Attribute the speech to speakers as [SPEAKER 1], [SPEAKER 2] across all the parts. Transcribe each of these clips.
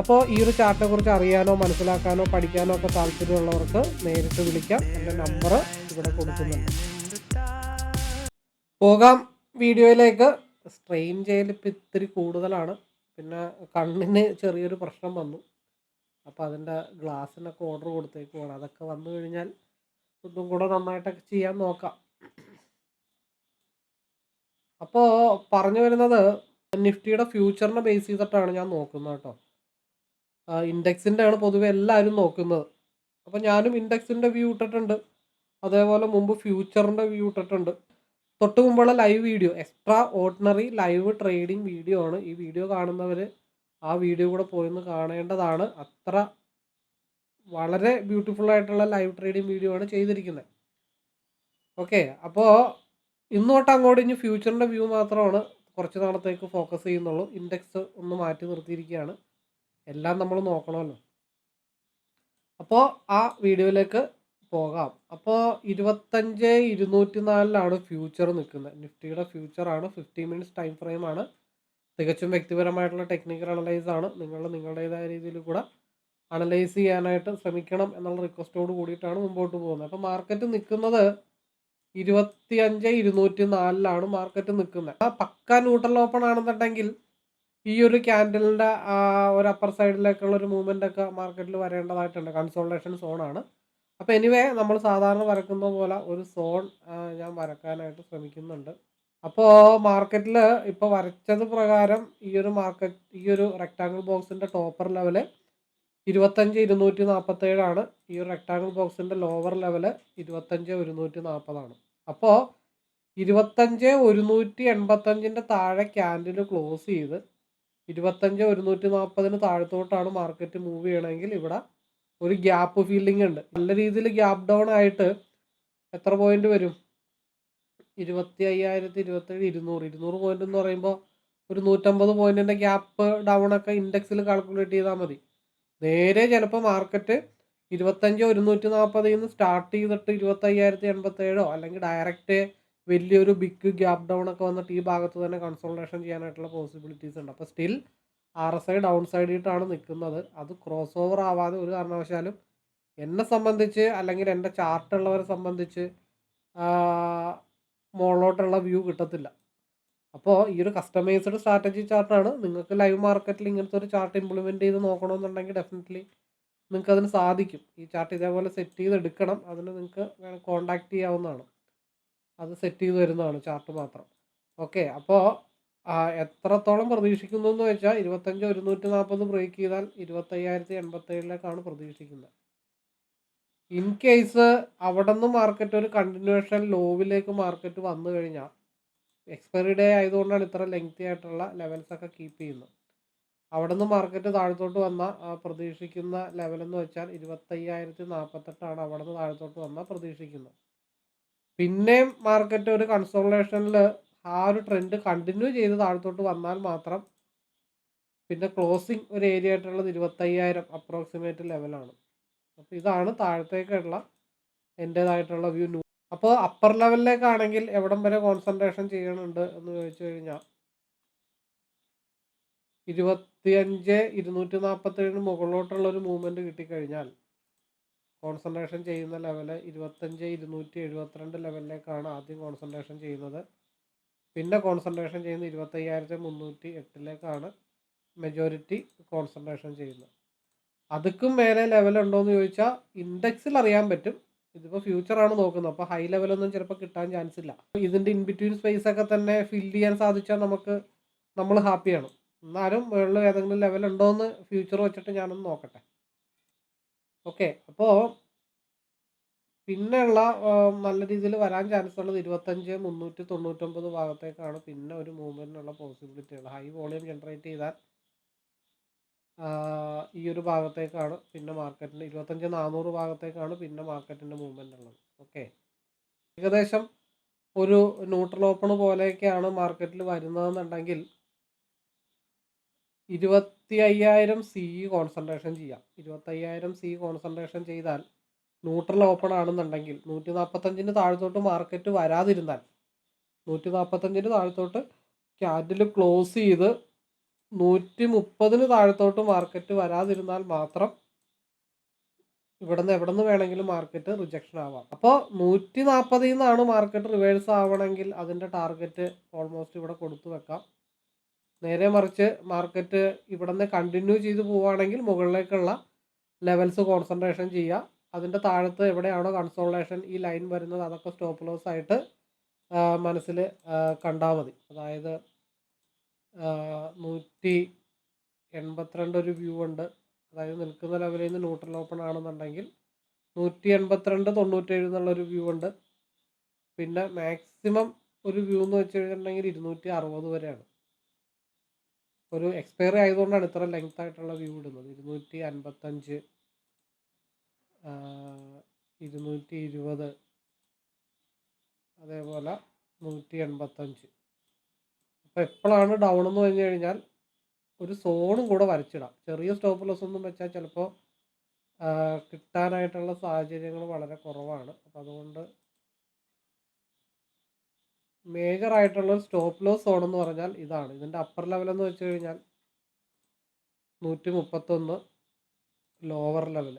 [SPEAKER 1] അപ്പോൾ ഈ ഒരു ചാർട്ടിനെ കുറിച്ച് അറിയാനോ മനസ്സിലാക്കാനോ പഠിക്കാനോ ഒക്കെ താല്പര്യമുള്ളവർക്ക് നേരിട്ട് വിളിക്കാം. എന്റെ നമ്പർ ഇവിടെ കൊടുക്കുന്നുണ്ട്. പോകാം വീഡിയോയിലേക്ക്. സ്ട്രെയിൻ ചെയ്യൽ ഇപ്പം ഇത്തിരി കൂടുതലാണ്. പിന്നെ കണ്ണിന് ചെറിയൊരു പ്രശ്നം വന്നു. അപ്പോൾ അതിന്റെ ഗ്ലാസ്സിനൊക്കെ ഓർഡർ കൊടുത്തേക്കുവാണ്. അതൊക്കെ വന്നു കഴിഞ്ഞാൽ ഒന്നും കൂടെ നന്നായിട്ടൊക്കെ ചെയ്യാൻ നോക്കാം. അപ്പോൾ പറഞ്ഞു വരുന്നത് നിഫ്റ്റിയുടെ ഫ്യൂച്ചറിനെ ബേസ് ചെയ്തിട്ടാണ് ഞാൻ നോക്കുന്നത് കേട്ടോ. ഇൻഡെക്സിന്റെ ആണ് പൊതുവെ എല്ലാവരും നോക്കുന്നത്. അപ്പോൾ ഞാനും ഇൻഡെക്സിന്റെ വ്യൂ ഇട്ടിട്ടുണ്ട്. അതേപോലെ മുമ്പ് ഫ്യൂച്ചറിന്റെ വ്യൂ ഇട്ടിട്ടുണ്ട്. തൊട്ട് മുമ്പുള്ള live video extraordinary live trading video ആണ് ഈ വീഡിയോ കാണുന്നവർ ആ വീഡിയോ കൂടെ പോയിന്ന് കാണേണ്ടതാണ്. അത്ര വളരെ ബ്യൂട്ടിഫുൾ ആയിട്ടുള്ള ലൈവ് ട്രേഡിംഗ് വീഡിയോ ആണ് ചെയ്തിരിക്കുന്നത് ഓക്കെ അപ്പോൾ ഇന്നോട്ട് അങ്ങോട്ട് ഇനി ഫ്യൂച്ചറിന്റെ വ്യൂ മാത്രമാണ് കുറച്ച് നാളത്തേക്ക് ഫോക്കസ് ചെയ്യുന്നുള്ളൂ. ഇൻഡെക്സ് ഒന്ന് മാറ്റി നിർത്തിയിരിക്കുകയാണ്. എല്ലാം നമ്മൾ നോക്കണമല്ലോ. അപ്പോൾ ആ വീഡിയോയിലേക്ക് പോകാം. അപ്പോൾ ഇരുപത്തഞ്ച് ഇരുന്നൂറ്റി നാലിലാണ് ഫ്യൂച്ചർ നിൽക്കുന്നത്. നിഫ്റ്റിയുടെ ഫ്യൂച്ചറാണ് ഫിഫ്റ്റി മിനിറ്റ്സ് ടൈം ഫ്രെയിമാണ് തികച്ചും വ്യക്തിപരമായിട്ടുള്ള ടെക്നിക്കൽ അനലൈസ് ആണ്. നിങ്ങൾ നിങ്ങളുടേതായ രീതിയിൽ കൂടെ അനലൈസ് ചെയ്യാനായിട്ട് ശ്രമിക്കണം എന്നുള്ള റിക്വസ്റ്റോട് കൂടിയിട്ടാണ് മുമ്പോട്ട് പോകുന്നത്. അപ്പോൾ മാർക്കറ്റ് നിൽക്കുന്നത് ഇരുപത്തി അഞ്ച് ഇരുന്നൂറ്റി നാലിലാണ് മാർക്കറ്റ് നിൽക്കുന്നത്. ആ പക്ക ന്യൂട്രൽ ഓപ്പൺ ആണെന്നുണ്ടെങ്കിൽ ഈ ഒരു ക്യാൻഡലിന്റെ ഒരു അപ്പർ സൈഡിലേക്കുള്ള ഒരു മൂവ്മെന്റ് ഒക്കെ മാർക്കറ്റിൽ വരേണ്ടതായിട്ടുണ്ട്. കൺസോൾട്ടേഷൻ സോണാണ് അപ്പോൾ എനിവേ നമ്മൾ സാധാരണ വരക്കുന്ന പോലെ ഒരു സോൺ ഞാൻ വരക്കാനായിട്ട് ശ്രമിക്കുന്നുണ്ട്. അപ്പോൾ മാർക്കറ്റിൽ ഇപ്പോൾ വരച്ചത് പ്രകാരം ഈ ഒരു മാർക്കറ്റ് ഈ ഒരു റെക്റ്റാങ്കിൾ ബോക്സിന്റെ ടോപ്പർ ലെവൽ ഇരുപത്തഞ്ച് ഇരുന്നൂറ്റി നാൽപ്പത്തേഴാണ് ഈ ഒരു റെക്റ്റാങ്കിൾ ബോക്സിന്റെ ലോവർ ലെവൽ ഇരുപത്തഞ്ച് ഒരുന്നൂറ്റി നാൽപ്പതാണ് അപ്പോൾ ഇരുപത്തഞ്ച് ഒരുന്നൂറ്റി എൺപത്തഞ്ചിന്റെ താഴെ ക്യാൻഡിൽ ക്ലോസ് ചെയ്ത് ഇരുപത്തഞ്ച് ഒരുന്നൂറ്റി നാൽപ്പതിന് താഴത്തോട്ടാണ് മാർക്കറ്റ് മൂവ് ചെയ്യണമെങ്കിൽ ഇവിടെ ഒരു ഗ്യാപ്പ് ഫീലിംഗ് ഉണ്ട്. നല്ല രീതിയിൽ ഗ്യാപ്പ് ഡൗൺ ആയിട്ട് എത്ര പോയിന്റ് വരും? ഇരുപത്തി അയ്യായിരത്തി ഇരുപത്തേഴ് ഇരുന്നൂറ്. ഇരുന്നൂറ് പോയിന്റ് എന്ന് പറയുമ്പോൾ ഒരു നൂറ്റമ്പത് പോയിന്റിന്റെ ഗ്യാപ്പ് ഡൗൺ ഒക്കെ ഇൻഡെക്സിൽ കാൽക്കുലേറ്റ് ചെയ്താൽ മതി. നേരെ ചിലപ്പോൾ മാർക്കറ്റ് ഇരുപത്തഞ്ച് ഒരുന്നൂറ്റി നാൽപ്പതിൽ നിന്ന് സ്റ്റാർട്ട് ചെയ്തിട്ട് ഇരുപത്തി അയ്യായിരത്തി എൺപത്തേഴോ അല്ലെങ്കിൽ ഡയറക്റ്റ് വലിയൊരു ബിഗ് ഗ്യാപ് ഡൗൺ ഒക്കെ വന്നിട്ട് ഈ ഭാഗത്ത് തന്നെ കൺസോൾട്ടേഷൻ ചെയ്യാനായിട്ടുള്ള പോസിബിലിറ്റീസ് ഉണ്ട്. അപ്പോൾ still R S I down സൈഡിട്ടാണ് നിൽക്കുന്നത് അത് ക്രോസ് ഓവർ ആവാതെ ഒരു കാരണവശാലും എന്നെ സംബന്ധിച്ച് അല്ലെങ്കിൽ എന്റെ ചാർട്ടുള്ളവരെ സംബന്ധിച്ച് മുകളിലോട്ടുള്ള വ്യൂ കിട്ടത്തില്ല. അപ്പോൾ ഈ ഒരു കസ്റ്റമൈസ്ഡ് സ്ട്രാറ്റജി ചാർട്ടാണ് നിങ്ങൾക്ക് ലൈവ് മാർക്കറ്റിൽ ഇങ്ങനത്തെ ഒരു ചാർട്ട് ഇംപ്ലിമെന്റ് ചെയ്ത് നോക്കണമെന്നുണ്ടെങ്കിൽ ഡെഫിനറ്റ്ലി നിങ്ങൾക്ക് അതിന് സാധിക്കും. ഈ ചാർട്ട് ഇതേപോലെ സെറ്റ് ചെയ്ത് എടുക്കണം അതിന് നിങ്ങൾക്ക് കോൺടാക്റ്റ് ചെയ്യാവുന്നതാണ്. അത് സെറ്റ് ചെയ്ത് വരുന്നതാണ് ചാർട്ട് മാത്രം. ഓക്കെ അപ്പോൾ എത്രത്തോളം പ്രതീക്ഷിക്കുന്നു എന്ന് വെച്ചാൽ ഇരുപത്തഞ്ച് ഒരുന്നൂറ്റി നാൽപ്പത് ബ്രേക്ക് ചെയ്താൽ ഇരുപത്തയ്യായിരത്തി എൺപത്തേഴിലേക്കാണ് പ്രതീക്ഷിക്കുന്നത്. ഇൻ കേസ് അവിടെ നിന്ന് മാർക്കറ്റ് ഒരു കണ്ടിന്യൂഷൻ ലോവിലേക്ക് മാർക്കറ്റ് വന്നു കഴിഞ്ഞാൽ എക്സ്പയറി ഡേ ആയതുകൊണ്ടാണ് ഇത്ര ലെങ്തി ആയിട്ടുള്ള ലെവൽസ് ഒക്കെ കീപ്പ് ചെയ്യുന്നത്. അവിടെ നിന്ന് മാർക്കറ്റ് താഴത്തോട്ട് വന്ന പ്രതീക്ഷിക്കുന്ന ലെവലെന്ന് വെച്ചാൽ ഇരുപത്തയ്യായിരത്തി നാൽപ്പത്തെട്ടാണ് അവിടെ നിന്ന് താഴത്തോട്ട് വന്നാൽ പ്രതീക്ഷിക്കുന്നത്. പിന്നെയും മാർക്കറ്റ് ഒരു കൺസോളേഷനിൽ ആ ഒരു ട്രെൻഡ് കണ്ടിന്യൂ ചെയ്ത് താഴത്തോട്ട് വന്നാൽ മാത്രം പിന്നെ ക്ലോസിങ് ഒരു ഏരിയ ആയിട്ടുള്ളത് ഇരുപത്തയ്യായിരം അപ്രോക്സിമേറ്റ് ലെവലാണ് അപ്പോൾ ഇതാണ് താഴത്തേക്കുള്ള എന്റേതായിട്ടുള്ള വ്യൂ ന്യൂ അപ്പോൾ അപ്പർ ലെവലിലേക്കാണെങ്കിൽ എവിടം വരെ കോൺസെൻട്രേഷൻ ചെയ്യണുണ്ട് എന്ന് ചോദിച്ചു കഴിഞ്ഞാൽ ഇരുപത്തിയഞ്ച് ഇരുന്നൂറ്റി നാൽപ്പത്തേഴിന് മുകളിലോട്ടുള്ള ഒരു മൂവ്മെന്റ് കിട്ടിക്കഴിഞ്ഞാൽ കോൺസെൻട്രേഷൻ ചെയ്യുന്ന ലെവൽ ഇരുപത്തഞ്ച് ഇരുന്നൂറ്റി എഴുപത്തിരണ്ട് ലെവലിലേക്കാണ് ആദ്യം കോൺസെൻട്രേഷൻ ചെയ്യുന്നത്. പിന്നെ കോൺസെൻട്രേഷൻ ചെയ്യുന്ന ഇരുപത്തയ്യായിരത്തി മുന്നൂറ്റി എട്ടിലേക്കാണ് മെജോറിറ്റി കോൺസെൻട്രേഷൻ ചെയ്യുന്നത്. അതുക്കും മേലെ ലെവൽ ഉണ്ടോ എന്ന് ചോദിച്ചാൽ ഇൻഡെക്സിൽ അറിയാൻ പറ്റും. ഇതിപ്പോൾ ഫ്യൂച്ചറാണ് നോക്കുന്നത്. അപ്പോൾ ഹൈ ലെവലൊന്നും ചിലപ്പോൾ കിട്ടാൻ ചാൻസ് ഇല്ല. ഇതിന്റെ ഇൻ ബിറ്റ്വീൻ സ്പേസ് ഒക്കെ തന്നെ ഫിൽ ചെയ്യാൻ സാധിച്ചാൽ നമുക്ക് നമ്മൾ ഹാപ്പിയാണ് എന്നാലും മുകളിൽ ഏതെങ്കിലും ലെവൽ ഉണ്ടോ എന്ന് ഫ്യൂച്ചർ വെച്ചിട്ട് ഞാനൊന്ന് നോക്കട്ടെ. ഓക്കെ. അപ്പോൾ പിന്നെയുള്ള നല്ല രീതിയിൽ വരാൻ ചാൻസ് ഉള്ളത് ഇരുപത്തഞ്ച് മുന്നൂറ്റി തൊണ്ണൂറ്റൊമ്പത് ഭാഗത്തേക്കാണ്. പിന്നെ ഒരു മൂവ്മെന്റിനുള്ള പോസിബിലിറ്റികൾ ഹൈ വോളിയം ജനറേറ്റ് ചെയ്താൽ ഈ ഒരു ഭാഗത്തേക്കാണ് പിന്നെ മാർക്കറ്റിന്റെ ഇരുപത്തഞ്ച് നാനൂറ് ഭാഗത്തേക്കാണ് പിന്നെ മാർക്കറ്റിന്റെ മൂവ്മെന്റ് ഉള്ളത് ഓക്കെ. ഏകദേശം ഒരു ന്യൂട്രൽ ഓപ്പൺ പോലെയൊക്കെയാണ് മാർക്കറ്റിൽ വരുന്നതെന്നുണ്ടെങ്കിൽ ഇരുപത്തി അയ്യായിരം സി ഇ കോൺസെൻട്രേഷൻ ചെയ്യാം. ഇരുപത്തി അയ്യായിരം സി കോൺസെൻട്രേഷൻ ചെയ്താൽ ന്യൂട്രൽ ഓപ്പൺ ആണെന്നുണ്ടെങ്കിൽ നൂറ്റി നാൽപ്പത്തഞ്ചിന് താഴത്തോട്ട് മാർക്കറ്റ് വരാതിരുന്നാൽ നൂറ്റി നാൽപ്പത്തഞ്ചിന് താഴത്തോട്ട് ക്യാൻഡിൽ ക്ലോസ് ചെയ്ത് നൂറ്റി മുപ്പതിന് താഴത്തോട്ട് മാർക്കറ്റ് വരാതിരുന്നാൽ മാത്രം ഇവിടെ നിന്ന് എവിടെ നിന്ന് വേണമെങ്കിലും മാർക്കറ്റ് റിജക്ഷൻ ആവാം. അപ്പോൾ നൂറ്റി നാൽപ്പതിൽ നിന്നാണ് മാർക്കറ്റ് റിവേഴ്സ് ആവണമെങ്കിൽ അതിന്റെ ടാർഗറ്റ് ഓൾമോസ്റ്റ് ഇവിടെ കൊടുത്തു വെക്കാം. നേരെ മറിച്ച് മാർക്കറ്റ് ഇവിടെ നിന്ന് കണ്ടിന്യൂ ചെയ്ത് പോവുകയാണെങ്കിൽ മുകളിലേക്കുള്ള ലെവൽസ് കോൺസെൻട്രേഷൻ ചെയ്യുക. അതിന്റെ താഴത്ത് എവിടെയാണോ കൺസോളേഷൻ ഈ ലൈൻ വരുന്നത് അതൊക്കെ സ്റ്റോപ്പ് ലോസ് ആയിട്ട് മനസ്സിൽ കണ്ടാൽ മതി. അതായത് നൂറ്റി എൺപത്തിരണ്ട് ഒരു വ്യൂ ഉണ്ട്. അതായത് നിൽക്കുന്ന ലെവലിൽ നിന്ന് ന്യൂട്രൽ ഓപ്പൺ ആണെന്നുണ്ടെങ്കിൽ നൂറ്റി എൺപത്തിരണ്ട് തൊണ്ണൂറ്റേഴ് എന്നുള്ളൊരു വ്യൂ ഉണ്ട്. പിന്നെ മാക്സിമം ഒരു വ്യൂ എന്ന് വെച്ച് കഴിഞ്ഞിട്ടുണ്ടെങ്കിൽ ഇരുന്നൂറ്റി അറുപത് വരെയാണ്. ഒരു എക്സ്പയറി ആയതുകൊണ്ടാണ് ഇത്ര ലെങ്ത് ആയിട്ടുള്ള വ്യൂ ഇടുന്നത്. ഇരുന്നൂറ്റി അൻപത്തഞ്ച് ഇരുന്നൂറ്റി ഇരുപത് അതേപോലെ നൂറ്റി എൺപത്തഞ്ച് അപ്പോൾ എപ്പോഴാണ് ഡൗൺ എന്ന് പറഞ്ഞു കഴിഞ്ഞാൽ ഒരു സോണും കൂടെ വരച്ചിടാം. ചെറിയ സ്റ്റോപ്പ് ലോസ് ഒന്നും വെച്ചാൽ ചിലപ്പോൾ കിട്ടാനായിട്ടുള്ള സാഹചര്യങ്ങൾ വളരെ കുറവാണ്. അപ്പോൾ അതുകൊണ്ട് മേജർ ആയിട്ടുള്ള സ്റ്റോപ്പ് ലോസ് സോൺ എന്ന് പറഞ്ഞാൽ ഇതാണ്. ഇതിന്റെ അപ്പർ ലെവൽ എന്ന് വെച്ച് കഴിഞ്ഞാൽ നൂറ്റി മുപ്പത്തൊന്ന് ലോവർ ലെവൽ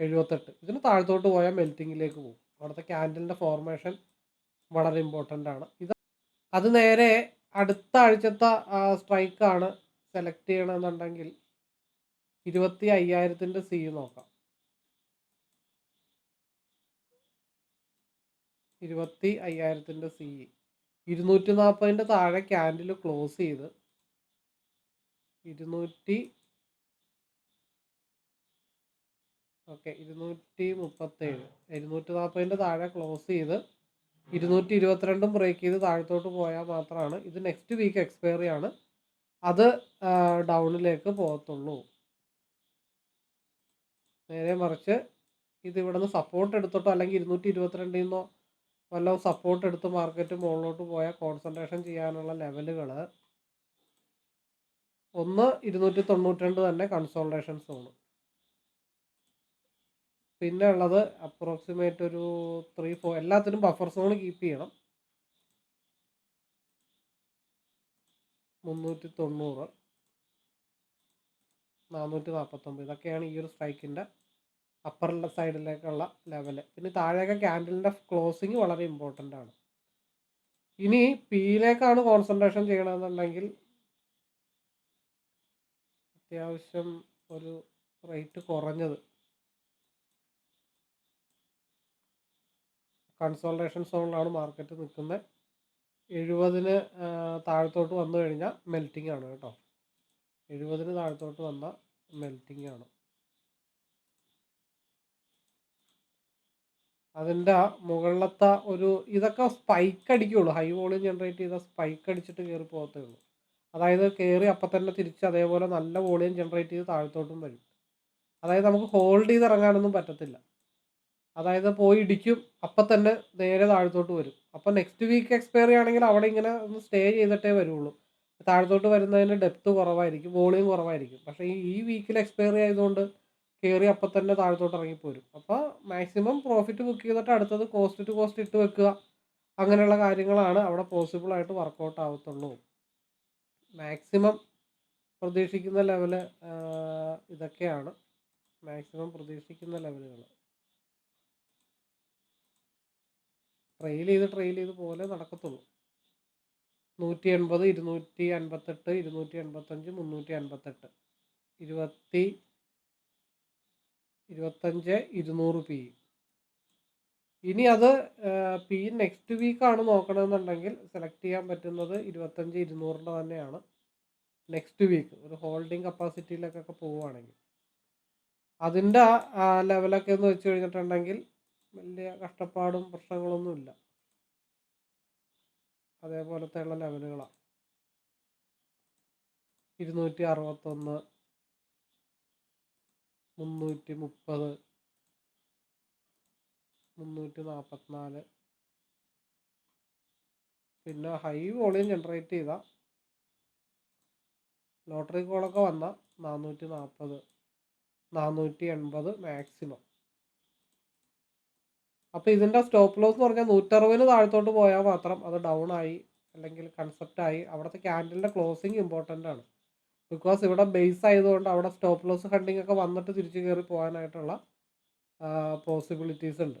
[SPEAKER 1] എഴുപത്തെട്ട്. ഇതിന് താഴത്തോട്ട് പോയാൽ മെൽറ്റിങ്ങിലേക്ക് പോകും. അവിടുത്തെ ക്യാൻഡലിന്റെ ഫോർമേഷൻ വളരെ ഇമ്പോർട്ടന്റ് ആണ്. ഇത് അത് നേരെ അടുത്ത ആഴ്ചത്തെ സ്ട്രൈക്കാണ് സെലക്ട് ചെയ്യണമെന്നുണ്ടെങ്കിൽ ഇരുപത്തി അയ്യായിരത്തിന്റെ സി നോക്കാം. ഇരുപത്തി അയ്യായിരത്തിന്റെ സി ഇ ഇരുന്നൂറ്റി നാൽപ്പതിന്റെ താഴെ ക്യാൻഡിൽ ക്ലോസ് ചെയ്ത് ഇരുന്നൂറ്റി ഓക്കെ ഇരുന്നൂറ്റി മുപ്പത്തേഴ് ഇരുന്നൂറ്റി നാൽപ്പതിന്റെ താഴെ ക്ലോസ് ചെയ്ത് ഇരുന്നൂറ്റി ഇരുപത്തിരണ്ടും ബ്രേക്ക് ചെയ്ത് താഴത്തോട്ട് പോയാൽ മാത്രമാണ് ഇത് നെക്സ്റ്റ് വീക്ക് എക്സ്പയറി ആണ്. അത് ഡൗണിലേക്ക് പോകത്തുള്ളൂ. നേരെ മറിച്ച് ഇത് ഇവിടെ സപ്പോർട്ട് എടുത്തിട്ടോ അല്ലെങ്കിൽ ഇരുന്നൂറ്റി ഇരുപത്തിരണ്ടിൽ നിന്നോ വല്ലതും സപ്പോർട്ട് എടുത്ത് മാർക്കറ്റ് മുകളിലോട്ട് പോയാൽ കോൺസെൻട്രേഷൻ ചെയ്യാനുള്ള ലെവലുകൾ ഒന്ന് ഇരുന്നൂറ്റി തൊണ്ണൂറ്റി രണ്ട് തന്നെ കൺസോൾട്ടേഷൻ സോൺ പിന്നെ ഉള്ളത് അപ്രോക്സിമേറ്റ് ഒരു ത്രീ ഫോർ എല്ലാത്തിനും ബഫർ സോൺ കീപ്പ് ചെയ്യണം. മുന്നൂറ്റി തൊണ്ണൂറ് നാനൂറ്റി നാൽപ്പത്തൊമ്പത് ഇതൊക്കെയാണ് ഈ ഒരു സ്ട്രൈക്കിന്റെ അപ്പർ സൈഡിലേക്കുള്ള ലെവൽ. പിന്നെ താഴേക്ക് ക്യാൻഡിലിന്റെ ക്ലോസിങ് വളരെ ഇമ്പോർട്ടന്റ് ആണ്. ഇനി പിയിലേക്കാണ് കോൺസെൻട്രേഷൻ ചെയ്യണമെന്നുണ്ടെങ്കിൽ അത്യാവശ്യം ഒരു റേറ്റ് കുറഞ്ഞത്. കൺസോൾട്ടേഷൻ സോണിലാണ് മാർക്കറ്റ് നിൽക്കുന്നത് എഴുപതിന് താഴത്തോട്ട് വന്നു കഴിഞ്ഞാൽ മെൽറ്റിംഗ് ആണ് കേട്ടോ. എഴുപതിന് താഴത്തോട്ട് വന്ന മെൽറ്റിംഗ് ആണ്. അതിന്റെ മുകളിലത്തെ ഒരു ഇതൊക്കെ സ്പൈക്ക് അടിക്കുകയുള്ളൂ ഹൈ വോളിയം ജനറേറ്റ് ചെയ്ത സ്പൈക്ക് അടിച്ചിട്ട് കയറി പോകത്തേ ഉള്ളൂ. അതായത് കയറി അപ്പം തന്നെ തിരിച്ച് അതേപോലെ നല്ല വോളിയം ജനറേറ്റ് ചെയ്ത് താഴത്തോട്ടും വരും. അതായത് നമുക്ക് ഹോൾഡ് ചെയ്ത് ഇറങ്ങാനൊന്നും പറ്റത്തില്ല. അതായത് പോയി ഇടിക്കും അപ്പം തന്നെ നേരെ താഴത്തോട്ട് വരും. അപ്പം നെക്സ്റ്റ് വീക്ക് എക്സ്പയറി ആണെങ്കിൽ അവിടെ ഇങ്ങനെ ഒന്ന് സ്റ്റേ ചെയ്തിട്ടേ വരുള്ളൂ. താഴത്തോട്ട് വരുന്നതിന് ഡെപ്ത് കുറവായിരിക്കും വോളിയം കുറവായിരിക്കും. പക്ഷേ ഈ വീക്കിൽ എക്സ്പയറി ആയതുകൊണ്ട് കയറി അപ്പൊ തന്നെ താഴത്തോട്ട് ഇറങ്ങിപ്പോരും. അപ്പൊ മാക്സിമം പ്രോഫിറ്റ് ബുക്ക് ചെയ്തിട്ട് അടുത്തത് കോസ്റ്റ് ടു കോസ്റ്റ് ഇട്ട് വെക്കുക. അങ്ങനെയുള്ള കാര്യങ്ങളാണ് അവിടെ പോസിബിൾ ആയിട്ട് വർക്കൗട്ട് ആവത്തുള്ളൂ. മാക്സിമം പ്രതീക്ഷിക്കുന്ന ലെവൽ ഇതൊക്കെയാണ്. മാക്സിമം പ്രതീക്ഷിക്കുന്ന ലെവലുകൾ ട്രെയിൽ ചെയ്ത് ട്രെയിൽ ചെയ്ത് പോലെ നടക്കത്തുള്ളൂ. നൂറ്റി എൺപത് ഇരുന്നൂറ്റി അൻപത്തെട്ട് ഇരുന്നൂറ്റി എൺപത്തഞ്ച് മുന്നൂറ്റി അൻപത്തെട്ട് ഇരുപത്തി ഇരുപത്തഞ്ച് ഇരുന്നൂറ് പി ഇനി അത് പി നെക്സ്റ്റ് വീക്കാണ് നോക്കണമെന്നുണ്ടെങ്കിൽ സെലക്ട് ചെയ്യാൻ പറ്റുന്നത് ഇരുപത്തഞ്ച് ഇരുന്നൂറിന്റെ തന്നെയാണ്. നെക്സ്റ്റ് വീക്ക് ഒരു ഹോൾഡിംഗ് കപ്പാസിറ്റിയിലേക്കൊക്കെ പോവുകയാണെങ്കിൽ. അതിന്റെ ആ ലെവലൊക്കെ എന്ന് വെച്ച് കഴിഞ്ഞിട്ടുണ്ടെങ്കിൽ വലിയ കഷ്ടപ്പാടും പ്രശ്നങ്ങളൊന്നുമില്ല. അതേപോലത്തെ ഉള്ള ലെവലുകളാണ് ഇരുന്നൂറ്റി അറുപത്തൊന്ന് മുന്നൂറ്റി മുപ്പത് മുന്നൂറ്റി നാൽപ്പത്തിനാല് പിന്നെ ഹൈ വോളിയം ജനറേറ്റ് ചെയ്ത ലോട്ടറി കോളൊക്കെ വന്ന നാനൂറ്റി നാൽപ്പത് നാനൂറ്റി എൺപത് മാക്സിമം അപ്പോൾ ഇതിന്റെ സ്റ്റോപ്പ് ലോസ് എന്ന് പറഞ്ഞാൽ നൂറ്ററുപതിന് താഴത്തോട്ട് പോയാൽ മാത്രം അത് ഡൗൺ ആയി അല്ലെങ്കിൽ കൺസെപ്റ്റായി അവിടുത്തെ ക്യാൻഡലിന്റെ ക്ലോസിങ് ഇമ്പോർട്ടന്റ് ആണ്. ബിക്കോസ് ഇവിടെ ബേസ് ആയതുകൊണ്ട് അവിടെ സ്റ്റോപ്പ് ലോസ് ഹണ്ടിങ് ഒക്കെ വന്നിട്ട് തിരിച്ചു കയറി പോകാനായിട്ടുള്ള പോസിബിലിറ്റീസ് ഉണ്ട്.